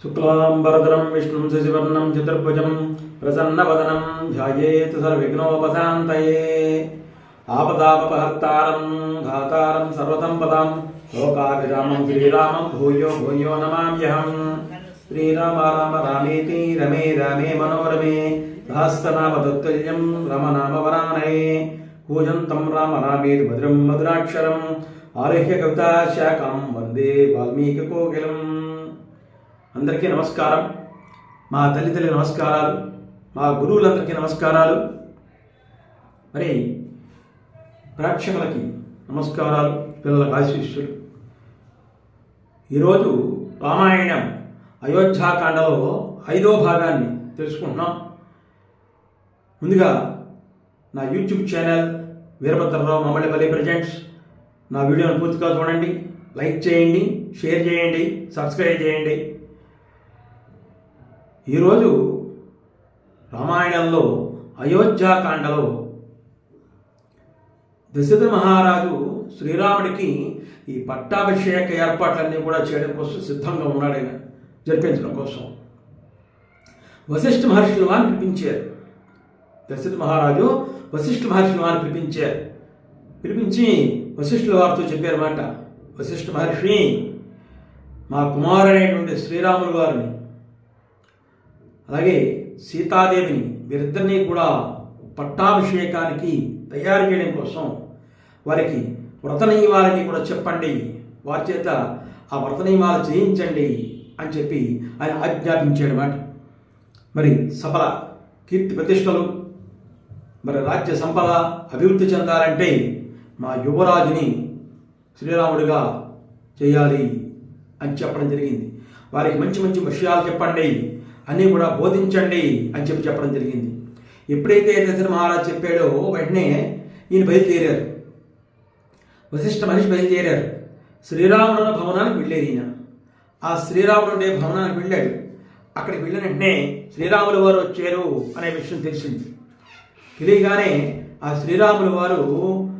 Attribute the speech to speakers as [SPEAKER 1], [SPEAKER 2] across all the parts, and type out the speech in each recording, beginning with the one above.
[SPEAKER 1] శుక్లాంబరధరం విష్ణుం శశివర్ణం చతుర్భుజం ప్రసన్నవదనం ధ్యాయేత్ సర్విఘ్నోపశాంతయే ఆపదాపహర్తారం ధాతారం సర్వసంపదాం లోకాభిరామం శ్రీరామం భూయో భూయో నమామ్యహం శ్రీరామ రామ రామేతి రమే రామే మనోరమే సహస్రనామ తత్తుల్యం రమనామ వరానయే కూజంతం రామ రామేతి మధురం మధురాక్షరం ఆరోహ్య కవితా అందరికీ నమస్కారం. మా తల్లిదండ్రుల నమస్కారాలు మా గురువులందరికీ నమస్కారాలు. మరి ప్రేక్షకులకి నమస్కారాలు పిల్లలకు ఆశీస్సులు. ఈరోజు రామాయణం అయోధ్యాకాండలో ఐదో భాగాన్ని తెలుసుకుంటున్నాం. ముందుగా నా యూట్యూబ్ ఛానల్ వీరభద్రరావు మమ్మల్ని ప్రజెంట్స్ నా వీడియోను పూర్తిగా చూడండి లైక్ చేయండి షేర్ చేయండి సబ్స్క్రైబ్ చేయండి. ఈరోజు రామాయణంలో అయోధ్యాకాండలో దశరథ మహారాజు శ్రీరాముడికి ఈ పట్టాభిషేక ఏర్పాట్లన్నీ కూడా చేయడం కోసం సిద్ధంగా ఉన్నాడు ఆయన జరిపించడం కోసం. వశిష్ఠ మహర్షులు వారిని పిలిపించారు. దశరథ మహారాజు వశిష్ఠ మహర్షులు వారిని పిలిపించారు. పిలిపించి వశిష్ఠుల వారితో చెప్పారన్నమాట వశిష్ఠ మహర్షి మా కుమారుడైనటువంటి శ్రీరాములు వారిని అలాగే సీతాదేవిని వీరిద్దరినీ కూడా పట్టాభిషేకానికి తయారు చేయడం కోసం వారికి వ్రత నియమాలని కూడా చెప్పండి. వారి చేత ఆ వ్రత నియమాలు చేయించండి అని చెప్పి ఆయన ఆజ్ఞాపించాడు మాట మరి సఫల కీర్తి ప్రతిష్టలు మరి రాజ్య సంపద అభివృద్ధి చెందాలంటే మా యువరాజుని శ్రీరాముడిగా చేయాలి అని చెప్పడం జరిగింది. వారికి మంచి మంచి విషయాలు చెప్పండి. అన్నీ కూడా బోధించండి అని చెప్పి చెప్పడం జరిగింది. ఎప్పుడైతే దశరథ మహారాజు చెప్పాడో వెంటనే ఈయన బయలుదేరారు. వశిష్ఠ మనిషి బయలుదేరారు. శ్రీరాముడు ఉన్న భవనానికి వెళ్ళారు ఈయన. ఆ శ్రీరాముడు ఉండే భవనానికి వెళ్ళాడు. అక్కడికి వెళ్ళిన వెంటనే శ్రీరాములు వారు వచ్చారు అనే విషయం తెలిసింది. తెలియగానే ఆ శ్రీరాములు వారు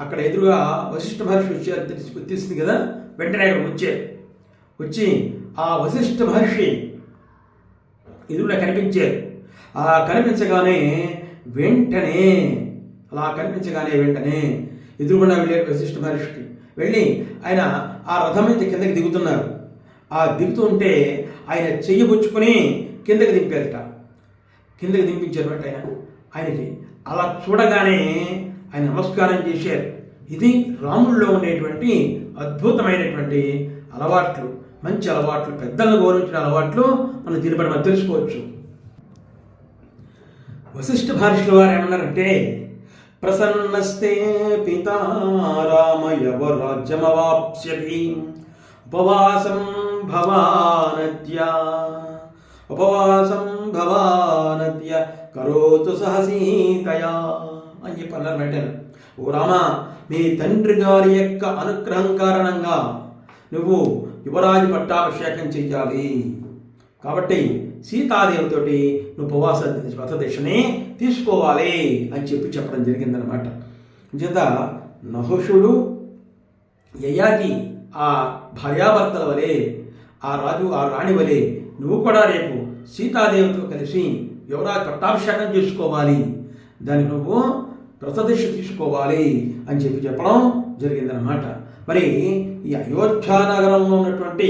[SPEAKER 1] అక్కడ ఎదురుగా వశిష్ఠ మహర్షి వచ్చారు తెలిసి తెలిసింది కదా? వెంటనే అక్కడ వచ్చారు. వచ్చి ఆ వశిష్ఠ మహర్షి ఎదురుగా కనిపించారు అలా కనిపించగానే వెంటనే అలా కనిపించగానే వెంటనే ఎదురుగుండా వెళ్ళారు వశిష్ఠ మహర్షికి వెళ్ళి ఆయన ఆ రథం నుంచి కిందకి దిగుతున్నారు. ఆ దిగుతుంటే ఆయన చెయ్యబుచ్చుకొని కిందకి దింపారట. కిందకి దింపించారు ఆయన ఆయనకి అలా చూడగానే ఆయన నమస్కారం చేశారు. ఇది రాముల్లో ఉండేటువంటి అద్భుతమైనటువంటి అలవాట్లు మంచి అలవాట్లు పెద్దలను గౌరవించిన అలవాట్లు మనం దీని బట్టి మనం తెలుసుకోవచ్చు. వశిష్ఠ భాషల వారు ఏమన్నారంటే ప్రసన్నస్తే పితా రాజ్యమవాప్స్యతి ఉపవాసం భవానద్య ఉపవాసం భవానద్య కరోతు సహసీతయా అని చెప్పి అన్నారు వెంటనే ఓ రామ మీ తండ్రి గారి యొక్క అనుగ్రహం కారణంగా నువ్వు యువరాజు పట్టాభిషేకం చెయ్యాలి. కాబట్టి సీతాదేవితోటి నువ్వు ఉపవాస వ్రత దీక్షని తీసుకోవాలి అని చెప్పి చెప్పడం జరిగిందనమాట చేత నహుషుడు యయాకి ఆ భార్యాభర్తల వలె ఆ రాజు ఆ రాణి వలె నువ్వు కూడా రేపు సీతాదేవితో కలిసి యువరాజు పట్టాభిషేకం చేసుకోవాలి. దాన్ని నువ్వు వ్రతదీక్ష తీసుకోవాలి అని చెప్పి చెప్పడం జరిగిందనమాట మరి ఈ అయోధ్య నగరంలో ఉన్నటువంటి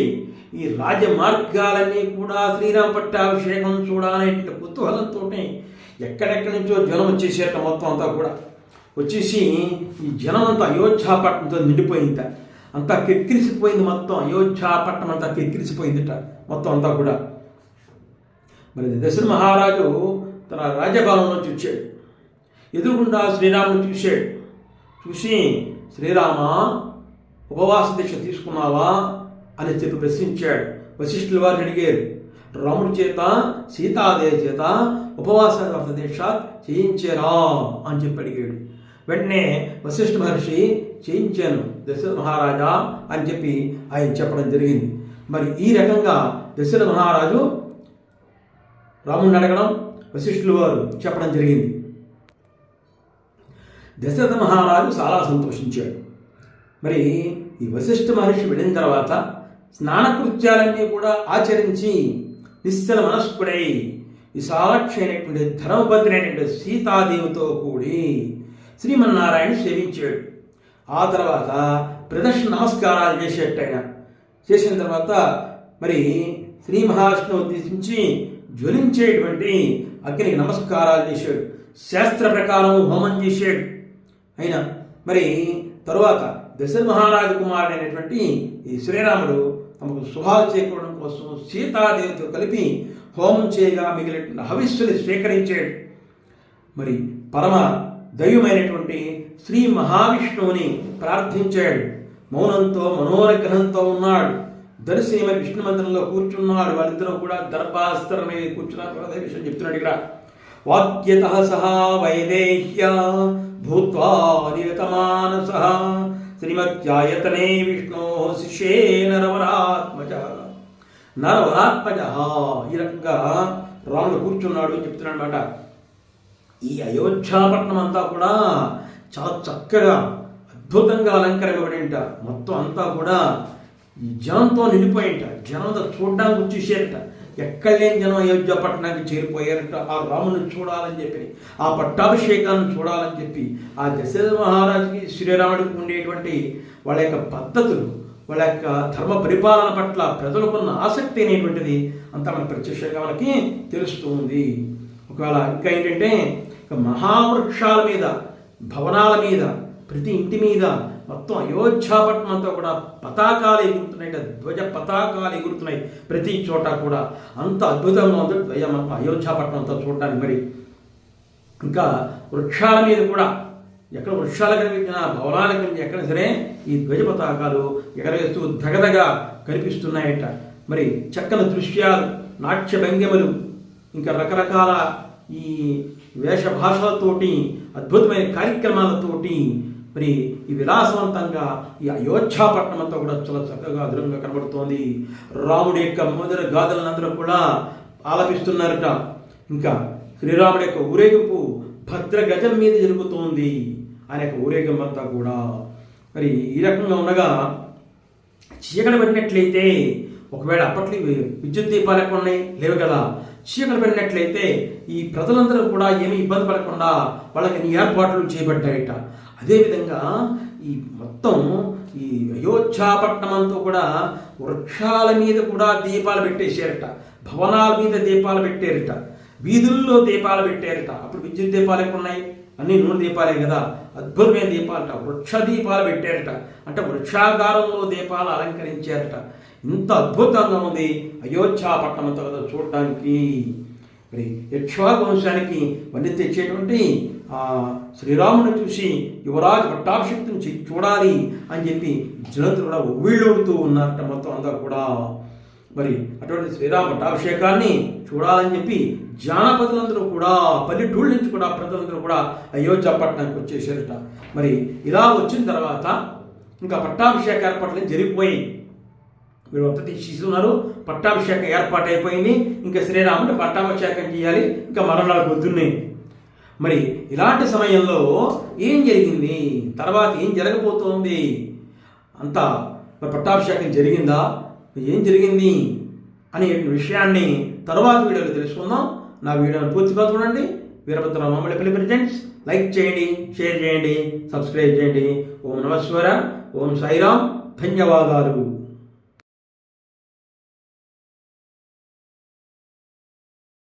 [SPEAKER 1] ఈ రాజ్య మార్గాలన్నీ కూడా శ్రీరామ పట్టాభిషేకం చూడాలనేటువంటి కుతూహలంతో ఎక్కడెక్కడి నుంచో జనం వచ్చేసేట మొత్తం అంతా కూడా. వచ్చేసి ఈ జనం అంతా అయోధ్యాపట్నంతో నిండిపోయింది అంతా కెక్కిరిసిపోయింది మొత్తం. అయోధ్యాపట్నం అంతా కెక్కిరిసిపోయిందిట మొత్తం అంతా కూడా. మరి దశరథ మహారాజు తన రాజభవనంలో నుంచి ఎదురుగుండా శ్రీరాముడు చూశాడు. చూసి శ్రీరామ ఉపవాస దీక్ష తీసుకున్నావా అని చెప్పి ప్రశ్నించాడు. వశిష్ఠుల వారిని అడిగారు. రాముడి చేత సీతాదేవి చేత ఉపవాస వ్రత దీక్ష చేయించారా అని చెప్పి అడిగాడు. వెంటనే వశిష్ఠ మహర్షి చేయించాను దశరథ మహారాజా అని చెప్పి ఆయన చెప్పడం జరిగింది. మరి ఈ రకంగా దశరథ మహారాజు రాముడిని అడగడం వశిష్ఠులు వారు చెప్పడం జరిగింది. దశరథ మహారాజు చాలా సంతోషించాడు. మరి ఈ వశిష్ఠ మహర్షి వెళ్ళిన తర్వాత స్నానకృత్యాలన్నీ కూడా ఆచరించి నిశ్చల మనస్కుడై విశాక్షి అయినటువంటి ధర్మపత్ని అయినటువంటి సీతాదేవితో కూడి శ్రీమన్నారాయణ సేవించాడు. ఆ తర్వాత ప్రదర్శన నమస్కారాలు చేసేటైన చేసిన తర్వాత మరి శ్రీ మహావిష్ణువు ఉద్దేశించి జ్వలించేటువంటి అగ్నికి నమస్కారాలు చేశాడు. శాస్త్ర ప్రకారం హోమం చేశాడు. అయినా మరి తరువాత దశ మహారాజు కుమారుడైనటువంటి ఈ శ్రీరాముడు తమకు శుభాలు చేకూడడం కోసం సీతాదేవితో కలిపి హోమం చేయగా మిగిలిన హవిస్సుని స్వీకరించాడు. మరి పరమ దైవమైనటువంటి శ్రీ మహావిష్ణువుని ప్రార్థించాడు. మౌనంతో మనోనిగ్రహంతో ఉన్నాడు. దర్శనమ విష్ణు మందిరంలో కూర్చున్నాడు. వాళ్ళిద్దరూ కూడా దర్భాస్త్రమే మీద కూర్చున్నారు. అదే విషయం చెప్తున్నాడు ఇక్కడ. వాక్యత సహా వైదేహ్య భూత్వా నియతమానస శ్రీమత్యాయతనే విష్ణో శిష్యే నరవరాత్మజ. నరవరాత్మజ. ఈ రకంగా రాముడు కూర్చున్నాడు అని చెప్తున్నాడు అనమాట ఈ అయోధ్యాపట్నం అంతా కూడా చాలా చక్కగా అద్భుతంగా అలంకరింపబడింట. మొత్తం అంతా కూడా జనంతో నిండిపోయింట. జనం చూడడానికి వచ్చేసేట ఎక్కడ లేని జనం అయోధ్య పట్టణానికి చేరిపోయారట. ఆ రాముని చూడాలని చెప్పి ఆ పట్టాభిషేకాన్ని చూడాలని చెప్పి ఆ దశరథ మహారాజుకి శ్రీరాముడికి ఉండేటువంటి వాళ్ళ యొక్క పద్ధతులు వాళ్ళ యొక్క ధర్మ పరిపాలన పట్ల ప్రజలకున్న ఆసక్తి అనేటువంటిది అంతా మన ప్రత్యక్షంగా మనకి తెలుస్తూ ఉంది. ఒకవేళ ఇంకా ఏంటంటే మహావృక్షాల మీద భవనాల మీద ప్రతి ఇంటి మీద మొత్తం అయోధ్యాపట్నం అంతా కూడా పతాకాలు ఎగురుతున్నాయి ధ్వజ పతాకాలు ఎగురుతున్నాయి. ప్రతి చోట కూడా అంత అద్భుతంగా ఉంది ధ్వజ అయోధ్యాపట్నం అంతా చూడటానికి మరి ఇంకా వృక్షాల మీద కూడా ఎక్కడ వృక్షాలు కనిపించిన భవనాల కనిపించిన ఎక్కడ సరే ఈ ధ్వజ పతాకాలు ఎగరవేస్తూ దగదగా కనిపిస్తున్నాయట. మరి చక్కని దృశ్యాలు నాట్య భంగిమలు ఇంకా రకరకాల ఈ వేషభాషలతోటి అద్భుతమైన కార్యక్రమాలతోటి మరి ఈ విలాసవంతంగా ఈ అయోధ్యాపట్నం అంతా కూడా చాలా చక్కగా అదురంగా కనబడుతోంది. రాముడి యొక్క మొదటి గాథలందరూ కూడా ఆలపిస్తున్నారట. ఇంకా శ్రీరాముడి యొక్క ఊరేగింపు భద్ర గజం మీద జరుగుతోంది. ఆయన యొక్క ఊరేగింపు అంతా కూడా. మరి ఈ రకంగా ఉండగా చీకటి పడినట్లయితే ఒకవేళ అప్పట్లో విద్యుత్ దీపాలు ఎక్కడ ఉన్నాయి? లేవు కదా. చీకటి పడినట్లయితే ఈ ప్రజలందరూ కూడా ఏమీ ఇబ్బంది పడకుండా వాళ్ళకి ఏర్పాట్లు చేయబడ్డాయట. అదేవిధంగా ఈ మొత్తం ఈ అయోధ్యాపట్నం అంతా కూడా వృక్షాల మీద కూడా దీపాలు పెట్టేశారట. భవనాల మీద దీపాలు పెట్టారట. వీధుల్లో దీపాలు పెట్టారట. అప్పుడు విద్యుత్ దీపాలు ఎక్కడ ఉన్నాయి అన్ని నూనె దీపాలే కదా. అద్భుతమైన దీపాలట. వృక్ష దీపాలు పెట్టారట. అంటే వృక్షాగారంలో దీపాలు అలంకరించారట. ఇంత అద్భుతంగా ఉంది అయోధ్యాపట్నం అంతా కదా చూడటానికి మరి యక్ష్వాకు వంశానికి వన్ని తెచ్చేటువంటి శ్రీరాముని చూసి యువరాజు పట్టాభిషక్తిని చూడాలి అని చెప్పి జనంతులు కూడా ఉవ్విళ్ళూడుతూ ఉన్నారట మొత్తం అంతా కూడా. మరి అటువంటి శ్రీరామ పట్టాభిషేకాన్ని చూడాలని చెప్పి జానపదులందరూ కూడా పల్లెటూళ్ళ నుంచి కూడా ప్రజలందరూ కూడా అయోధ్య పట్టణానికి వచ్చేసారట. మరి ఇలా వచ్చిన తర్వాత ఇంకా పట్టాభిషేక ఏర్పాట్లు జరిగిపోయి మీరు అంతా తీసుకున్నారు పట్టాభిషేకం ఏర్పాటు అయిపోయింది. ఇంకా శ్రీరాముడు పట్టాభిషేకం చేయాలి. ఇంకా మరణాలు పొద్దున్నాయి మరి ఇలాంటి సమయంలో ఏం జరిగింది? తర్వాత ఏం జరగబోతోంది? అంతా మరి పట్టాభిషేకం జరిగిందా? ఏం జరిగింది? అనే విషయాన్ని తర్వాత వీడియోలో తెలుసుకుందాం. నా వీడియోని పూర్తిగా చూడండి. వీరభద్ర మామూలు ప్రెజెంట్స్ లైక్ చేయండి షేర్ చేయండి సబ్స్క్రైబ్ చేయండి. ఓం నమస్వర ఓం సాయిరామ్. ధన్యవాదాలు.